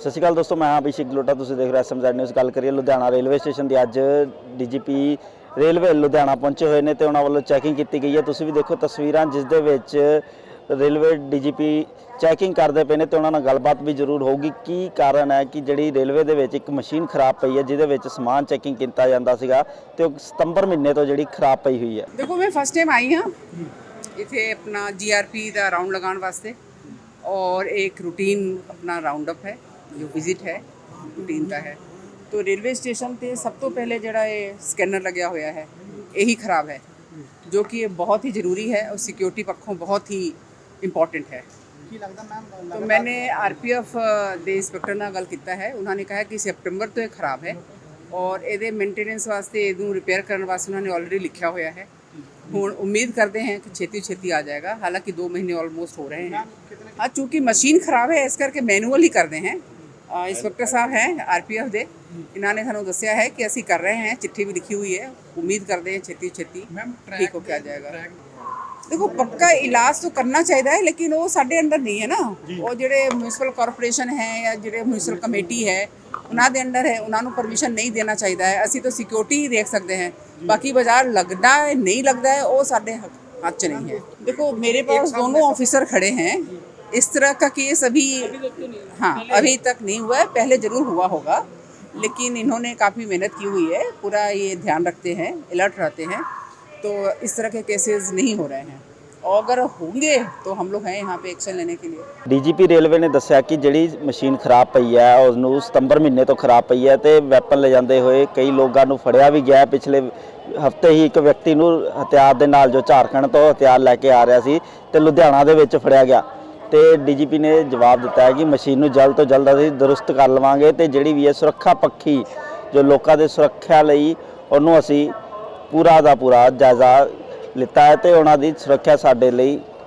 ਸਤਿ ਸ਼੍ਰੀ ਅਕਾਲ ਦੋਸਤੋ, ਮੈਂ ਹਾਂ ਅਭਿਸ਼ੇਕ ਲੋਟਾ, ਤੁਸੀਂ ਦੇਖ ਰਹੇ ਹੋ ਐਸਐਮਜ਼ੈਡ ਨਿਊਜ਼। ਗੱਲ ਕਰੀਏ ਲੁਧਿਆਣਾ ਰੇਲਵੇ ਸਟੇਸ਼ਨ ਦੀ, ਅੱਜ ਡੀਜੀਪੀ ਰੇਲਵੇ ਲੁਧਿਆਣਾ ਪਹੁੰਚੇ ਹੋਏ ਨੇ ਤੇ ਉਹਨਾਂ ਵੱਲੋਂ ਚੈਕਿੰਗ ਕੀਤੀ ਗਈ ਹੈ। ਤੁਸੀਂ ਵੀ ਦੇਖੋ ਤਸਵੀਰਾਂ ਜਿਸ ਦੇ ਵਿੱਚ ਰੇਲਵੇ ਡੀਜੀਪੀ ਚੈਕਿੰਗ ਕਰਦੇ ਪਏ ਨੇ ਤੇ ਉਹਨਾਂ ਨਾਲ ਗੱਲਬਾਤ ਵੀ ਜ਼ਰੂਰ ਹੋਊਗੀ। ਕੀ ਕਾਰਨ ਹੈ ਕਿ ਜਿਹੜੀ ਰੇਲਵੇ ਦੇ ਵਿੱਚ ਇੱਕ ਮਸ਼ੀਨ ਖਰਾਬ ਪਈ ਹੈ, ਜਿਹਦੇ ਵਿੱਚ ਸਮਾਨ ਚੈਕਿੰਗ ਕੀਤਾ ਜਾਂਦਾ ਸੀਗਾ ਤੇ ਉਹ ਸਤੰਬਰ ਮਹੀਨੇ ਤੋਂ ਜਿਹੜੀ ਖਰਾਬ ਪਈ ਹੋਈ ਹੈ? ਦੇਖੋ, ਮੈਂ ਫਸਟ ਟਾਈਮ ਆਈ ਹਾਂ। ਇੱਥੇ ਆਪਣਾ ਜੀਆਰਪੀ ਦਾ ਰਾਉਂਡ ਲਗਾਉਣ ਵਾਸਤੇ ਔਰ ਇੱਕ ਰੂਟੀਨ ਆਪਣਾ ਰਾਉਂਡ ਅਪ ਹੈ। ਜੋ ਵਿਜ਼ਿਟ ਹੈ ਰੂਟੀਨ ਦਾ ਹੈ। ਤੋ ਰੇਲਵੇ ਸਟੇਸ਼ਨ ਤੇ ਸਭ ਤੋਂ ਪਹਿਲੇ ਜਿਹੜਾ ਇਹ ਸਕੈਨਰ ਲੱਗਿਆ ਹੋਇਆ ਹੈ ਇਹੀ ਖਰਾਬ ਹੈ ਜੋ ਕਿ ਇਹ ਬਹੁਤ ਹੀ ਜ਼ਰੂਰੀ ਹੈ ਔਰ ਸਿਕਿਉਰਿਟੀ ਪੱਖੋਂ ਬਹੁਤ ਹੀ ਇੰਪੋਰਟੈਂਟ ਹੈ। ਕੀ ਲੱਗਦਾ ਮੈਮ ਤੋ ਮੈਨੇ ਆਰਪੀਐਫ ਦੇ ਇੰਸਪੈਕਟਰ ਨਾਲ ਗੱਲ ਕੀਤਾ ਹੈ। ਉਹਨਾਂ ਨੇ ਕਿਹਾ ਕਿ ਸੈਪਟੈਂਬਰ ਤੋਂ ਇਹ ਖਰਾਬ ਹੈ ਔਰ ਇਹਦੇ ਮੇਨਟੇਨੈਂਸ ਵਾਸਤੇ ਇਹਨੂੰ ਰਿਪੇਅਰ ਕਰਨ ਵਾਸਤੇ ਉਹਨਾਂ ਨੇ ਆਲਰੇਡੀ ਲਿਖਿਆ ਹੋਇਆ ਹੈ। ਹੁਣ ਉਮੀਦ ਕਰਦੇ ਹਾਂ ਕਿ ਛੇਤੀ ਛੇਤੀ ਆ ਜਾਏਗਾ। ਹਾਲਾਂਕਿ 2 ਮਹੀਨੇ ਆਲਮੋਸਟ ਹੋ ਰਹੇ ਹਨ ਆ ਚूंकि ਮਸ਼ੀਨ ਖਰਾਬ ਹੈ ਇਸ ਕਰਕੇ ਮੈਨੂਅਲ ਹੀ ਕਰਦੇ ਹਨ ਇੰਸਪੈਕਟਰ ਸਾਹਿਬ ਹੈ ਆਰਪੀਐਫ ਦੇ। ਇਹਨਾਂ ਨੇ ਸਾਨੂੰ ਦੱਸਿਆ ਹੈ ਕਿ ਅਸੀਂ ਕਰ ਰਹੇ ਹਾਂ ਚਿੱਠੀ ਵੀ ਲਿਖੀ ਹੋਈ ਹੈ। ਉਮੀਦ ਕਰਦੇ ਹਾਂ ਛੇਤੀ ਛੇਤੀ ਠੀਕ ਹੋ ਕੇ ਆ ਜਾਏਗਾ। ਦੇਖੋ ਪੱਕਾ ਇਲਾਜ ਤਾਂ ਕਰਨਾ ਚਾਹੀਦਾ ਹੈ ਲੇਕਿਨ ਉਹ ਸਾਡੇ ਅੰਦਰ ਨਹੀਂ ਹੈ ਨਾ। ਉਹ ਜਿਹੜੇ ਮਿਊਨਿਸਪਲ ਕਾਰਪੋਰੇਸ਼ਨ ਹੈ ਜਾਂ ਜਿਹੜੇ ਮਿਊਨਿਸਪਲ ਕਮੇਟੀ ਹੈ ਉਹਨਾਂ ਦੇ ਅੰਦਰ ਹੈ ਉਹਨਾਂ ਨੂੰ ਪਰਮਿਸ਼ਨ ਨਹੀਂ ਦੇਣਾ ਚਾਹੀਦਾ ਹੈ। ਅਸੀਂ ਤਾਂ ਸਿਕਿਉਰਿਟੀ ਹੀ ਦੇਖ ਸਕਦੇ ਹਾਂ। ਬਾਕੀ ਬਾਜ਼ਾਰ ਲੱਗਦਾ ਹੈ ਨਹੀਂ ਲੱਗਦਾ ਹੈ ਉਹ ਸਾਡੇ ਹੱਥ 'ਚ ਨਹੀਂ ਹੈ। ਦੇਖੋ ਮੇਰੇ ਪਾਸ ਦੋਨੋਂ ਆਫੀਸਰ ਖੜੇ ਹਨ इस तरह का केस अभी हाँ अभी तक नहीं हुआ है पहले जरूर हुआ होगा लेकिन इन्होंने काफ़ी मेहनत की हुई है पूरा ये ध्यान रखते हैं अलर्ट रहते हैं तो इस तरह के केसेस नहीं हो रहे हैं और अगर होंगे तो हम लोग हैं यहाँ पे एक्शन लेने के लिए ਡੀਜੀਪੀ ਰੇਲਵੇ ਨੇ ਦੱਸਿਆ ਕਿ ਜਿਹੜੀ ਮਸ਼ੀਨ ਖਰਾਬ ਪਈ ਹੈ ਉਸ ਨੂੰ ਸਤੰਬਰ ਮਹੀਨੇ ਤੋਂ ਖਰਾਬ ਪਈ ਹੈ ਤੇ ਵੈਪਨ ਲੈ ਜਾਂਦੇ ਹੋਏ ਕਈ ਲੋਕਾਂ ਨੂੰ ਫੜਿਆ ਵੀ ਗਿਆ ਹੈ। ਪਿਛਲੇ ਹਫਤੇ ਹੀ ਇੱਕ ਵਿਅਕਤੀ ਨੂੰ ਹਥਿਆਰ ਦੇ ਨਾਲ ਜੋ ਝਾਰਖੰਡ ਤੋਂ ਹਥਿਆਰ ਲੈ ਕੇ ਆ ਰਿਹਾ ਸੀ ਤੇ ਲੁਧਿਆਣਾ ਦੇ ਵਿੱਚ ਫੜਿਆ ਗਿਆ ਤੇ ਡੀਜੀਪੀ ਨੇ ਜਵਾਬ ਦਿੱਤਾ ਹੈ ਕਿ ਮਸ਼ੀਨ ਨੂੰ ਜਲਦ ਤੋਂ ਜਲਦ ਅਸੀਂ ਦਰੁਸਤ ਕਰ ਲਵਾਂਗੇ ਤੇ ਜਿਹੜੀ ਵੀ ਹੈ ਸੁਰੱਖਿਆ ਪੱਖੀ ਜੋ ਲੋਕਾਂ ਦੇ ਸੁਰੱਖਿਆ ਲਈ ਉਹਨੂੰ ਅਸੀਂ ਪੂਰਾ ਦਾ ਪੂਰਾ ਜਾਇਜ਼ਾ ਲਿੱਤਾ ਹੈ ਤੇ ਉਹਨਾਂ ਦੀ ਸੁਰੱਖਿਆ ਸਾਡੇ ਲਈ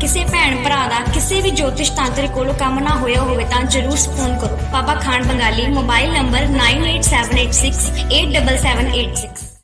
ਕਿਸੇ ਭੈਣ ਭਰਾ ਦਾ ਕਿਸੇ ਵੀ ਜੋਤਿਸ਼ ਤਾਂਤਰਿਕ ਕੋਲੋਂ ਕੰਮ ਨਾ ਹੋਇਆ ਹੋਵੇ ਤਾਂ ਜਰੂਰ ਫੋਨ ਕਰੋ। Baba Khan Bengali, mobile number 9878687786